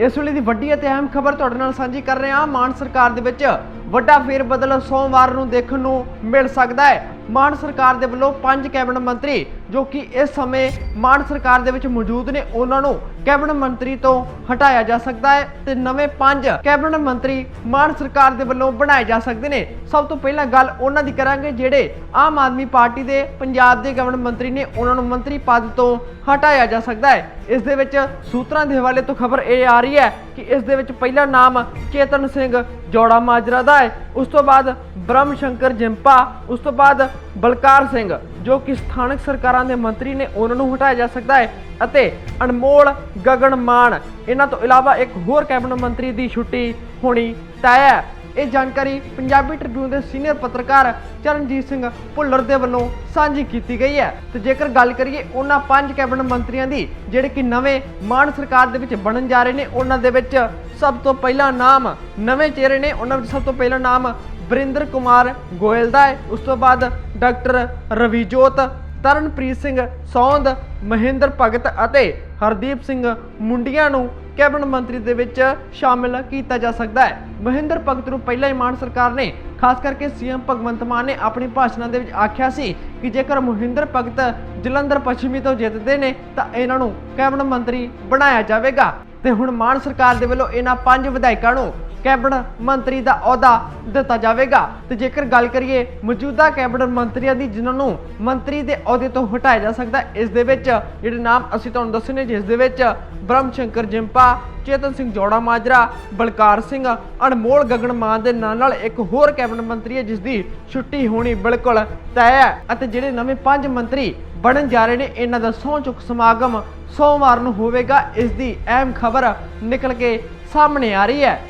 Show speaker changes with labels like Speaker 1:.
Speaker 1: ਇਸ ਵੇਲੇ ਦੀ ਵੱਡੀ ਅਤੇ ਅਹਿਮ ਖਬਰ ਤੁਹਾਡੇ ਨਾਲ ਸਾਂਝੀ ਕਰ ਰਹੇ ਹਾਂ। ਮਾਨ ਸਰਕਾਰ ਦੇ ਵਿੱਚ ਵੱਡਾ ਫੇਰ ਬਦਲ ਸੋਮਵਾਰ ਨੂੰ ਦੇਖਣ ਨੂੰ ਮਿਲ ਸਕਦਾ ਹੈ। ਮਾਨ ਸਰਕਾਰ ਦੇ ਵੱਲੋਂ ਪੰਜ ਕੈਬਨਿਟ ਮੰਤਰੀ ਜੋ ਕਿ ਇਸ ਸਮੇਂ ਮਾਨ ਸਰਕਾਰ ਦੇ ਵਿੱਚ ਮੌਜੂਦ ਨੇ, ਉਹਨਾਂ ਨੂੰ ਕੈਬਨਿਟ ਮੰਤਰੀ ਤੋਂ ਹਟਾਇਆ ਜਾ ਸਕਦਾ ਹੈ ਤੇ ਨਵੇਂ ਪੰਜ ਕੈਬਨਿਟ ਮੰਤਰੀ ਮਾਨ ਸਰਕਾਰ ਦੇ ਵੱਲੋਂ ਬਣਾਏ ਜਾ ਸਕਦੇ ਨੇ। ਸਭ ਤੋਂ ਪਹਿਲਾਂ ਗੱਲ ਉਹਨਾਂ ਦੀ ਕਰਾਂਗੇ, ਜਿਹੜੇ ਆਮ ਆਦਮੀ ਪਾਰਟੀ ਦੇ ਪੰਜਾਬ ਦੇ ਕੈਬਨਿਟ ਮੰਤਰੀ ਨੇ, ਉਹਨਾਂ ਨੂੰ ਮੰਤਰੀ ਪਦ ਤੋਂ ਹਟਾਇਆ ਜਾ ਸਕਦਾ ਹੈ। ਇਸ ਦੇ ਵਿੱਚ ਸੂਤਰਾਂ ਦੇ ਹਵਾਲੇ ਤੋਂ ਖਬਰ ਇਹ ਆ ਰਹੀ ਹੈ ਕਿ ਇਸ ਦੇ ਵਿੱਚ ਪਹਿਲਾ ਨਾਮ ਚੇਤਨ ਸਿੰਘ ਜੋੜਾ ਮਾਜਰਾ ਦਾ ਹੈ। ਉਸ ਤੋਂ ਬਾਅਦ ਬ੍ਰਹਮ ਸ਼ੰਕਰ ਜਿੰਪਾ, ਉਸ ਤੋਂ ਬਾਅਦ ਬਲਕਾਰ ਸਿੰਘ, ਜੋ ਕਿ ਸਥਾਨਕ ਸਰਕਾਰਾਂ ਦੇ ਮੰਤਰੀ ਨੇ ਉਹਨਾਂ ਨੂੰ ਹਟਾਇਆ ਜਾ ਸਕਦਾ ਹੈ ਅਤੇ ਅਨਮੋਲ ਗਗਨ ਮਾਨ ਇਹਨਾਂ ਤੋਂ ਇਲਾਵਾ ਇੱਕ ਹੋਰ ਕੈਬਨਿਟ ਮੰਤਰੀ ਦੀ ਛੁੱਟੀ ਹੋਣੀ ਤੈਅ ਹੈ। ਇਹ ਜਾਣਕਾਰੀ ਪੰਜਾਬੀ ਟ੍ਰਿਬਿਊਨ ਦੇ ਸੀਨੀਅਰ ਪੱਤਰਕਾਰ ਚਰਨਜੀਤ ਸਿੰਘ ਭੁੱਲਰ ਦੇ ਵੱਲੋਂ ਸਾਂਝੀ ਕੀਤੀ ਗਈ ਹੈ। ਤੇ ਜੇਕਰ ਗੱਲ ਕਰੀਏ ਉਹਨਾਂ ਪੰਜ ਕੈਬਨਿਟ ਮੰਤਰੀਆਂ ਦੀ, ਜਿਹੜੇ ਕਿ ਨਵੇਂ ਮਾਨ ਸਰਕਾਰ ਦੇ ਵਿੱਚ ਬਣਨ ਜਾ ਰਹੇ ਨੇ, ਉਹਨਾਂ ਦੇ ਵਿੱਚ ਸਭ ਤੋਂ ਪਹਿਲਾ ਨਾਮ ਨਵੇਂ ਚਿਹਰੇ ਨੇ, ਉਹਨਾਂ ਵਿੱਚ ਸਭ ਤੋਂ ਪਹਿਲਾ ਨਾਮ ਵਰਿੰਦਰ ਕੁਮਾਰ ਗੋਇਲ ਦਾ ਹੈ। ਉਸ ਤੋਂ ਬਾਅਦ ਡਾਕਟਰ ਰਵੀਜੋਤ, ਤਰਨਪ੍ਰੀਤ ਸਿੰਘ ਸੌਂਦ, ਮਹਿੰਦਰ ਭਗਤ ਅਤੇ ਹਰਦੀਪ ਸਿੰਘ ਮੁੰਡੀਆਂ ਨੂੰ ਕੈਬਨਿਟ ਮੰਤਰੀ ਦੇ ਵਿੱਚ ਸ਼ਾਮਿਲ ਕੀਤਾ ਜਾ ਸਕਦਾ ਹੈ। ਮਹਿੰਦਰ ਭਗਤ ਨੂੰ ਪਹਿਲਾਂ ਹੀ ਮਾਨ ਸਰਕਾਰ ਨੇ, ਖਾਸ ਕਰਕੇ ਸੀਐਮ ਭਗਵੰਤ ਮਾਨ ਨੇ ਆਪਣੀ ਭਾਸ਼ਣਾਂ ਦੇ ਵਿੱਚ ਆਖਿਆ ਸੀ ਕਿ ਜੇਕਰ ਮਹਿੰਦਰ ਭਗਤ ਜਲੰਧਰ ਪੱਛਮੀ ਤੋਂ ਜਿੱਤਦੇ ਨੇ, ਤਾਂ ਇਹਨਾਂ ਨੂੰ ਕੈਬਨਿਟ ਮੰਤਰੀ ਬਣਾਇਆ ਜਾਵੇਗਾ। ਤੇ ਹੁਣ ਮਾਨ ਸਰਕਾਰ ਦੇ ਵੱਲੋਂ ਇਹਨਾਂ ਪੰਜ ਵਿਧਾਇਕਾਂ ਨੂੰ ਕੈਬਨਿਟ ਮੰਤਰੀ ਦਾ ਅਹੁਦਾ ਦਿੱਤਾ ਜਾਵੇਗਾ। ਤੇ ਜੇਕਰ ਗੱਲ ਕਰੀਏ ਮੌਜੂਦਾ ਕੈਬਨਿਟ ਮੰਤਰੀਆਂ ਦੀ, ਜਿਨ੍ਹਾਂ ਨੂੰ ਮੰਤਰੀ ਦੇ ਅਹੁਦੇ ਤੋਂ ਹਟਾਇਆ ਜਾ ਸਕਦਾ, ਇਸ ਦੇ ਵਿੱਚ ਜਿਹੜੇ ਨਾਮ ਅਸੀਂ ਤੁਹਾਨੂੰ ਦੱਸਣੇ ਜਿਸ ਦੇ ਵਿੱਚ ਬ੍ਰਹਮ ਸ਼ੰਕਰ ਜਿੰਪਾ, ਚੇਤਨ ਸਿੰਘ ਜੋੜਾ ਮਾਜਰਾ, ਬਲਕਾਰ ਸਿੰਘ ਅਨਮੋਲ ਗਗਨ ਮਾਨ ਦੇ ਨਾਲ ਨਾਲ ਇੱਕ ਹੋਰ ਕੈਬਨਿਟ ਮੰਤਰੀ ਹੈ ਜਿਸ ਦੀ ਛੁੱਟੀ ਹੋਣੀ ਬਿਲਕੁਲ ਤੈਅ ਹੈ। ਅਤੇ ਜਿਹੜੇ ਨਵੇਂ ਪੰਜ ਮੰਤਰੀ ਬਣਨ ਜਾ ਰਹੇ ਨੇ, ਇਹਨਾਂ ਦਾ ਸਹੁੰ ਚੁੱਕ ਸਮਾਗਮ ਸੋਮਵਾਰ ਨੂੰ ਹੋਵੇਗਾ। ਇਸ ਦੀ ਅਹਿਮ ਖਬਰ ਨਿਕਲ ਕੇ ਸਾਹਮਣੇ ਆ ਰਹੀ ਹੈ।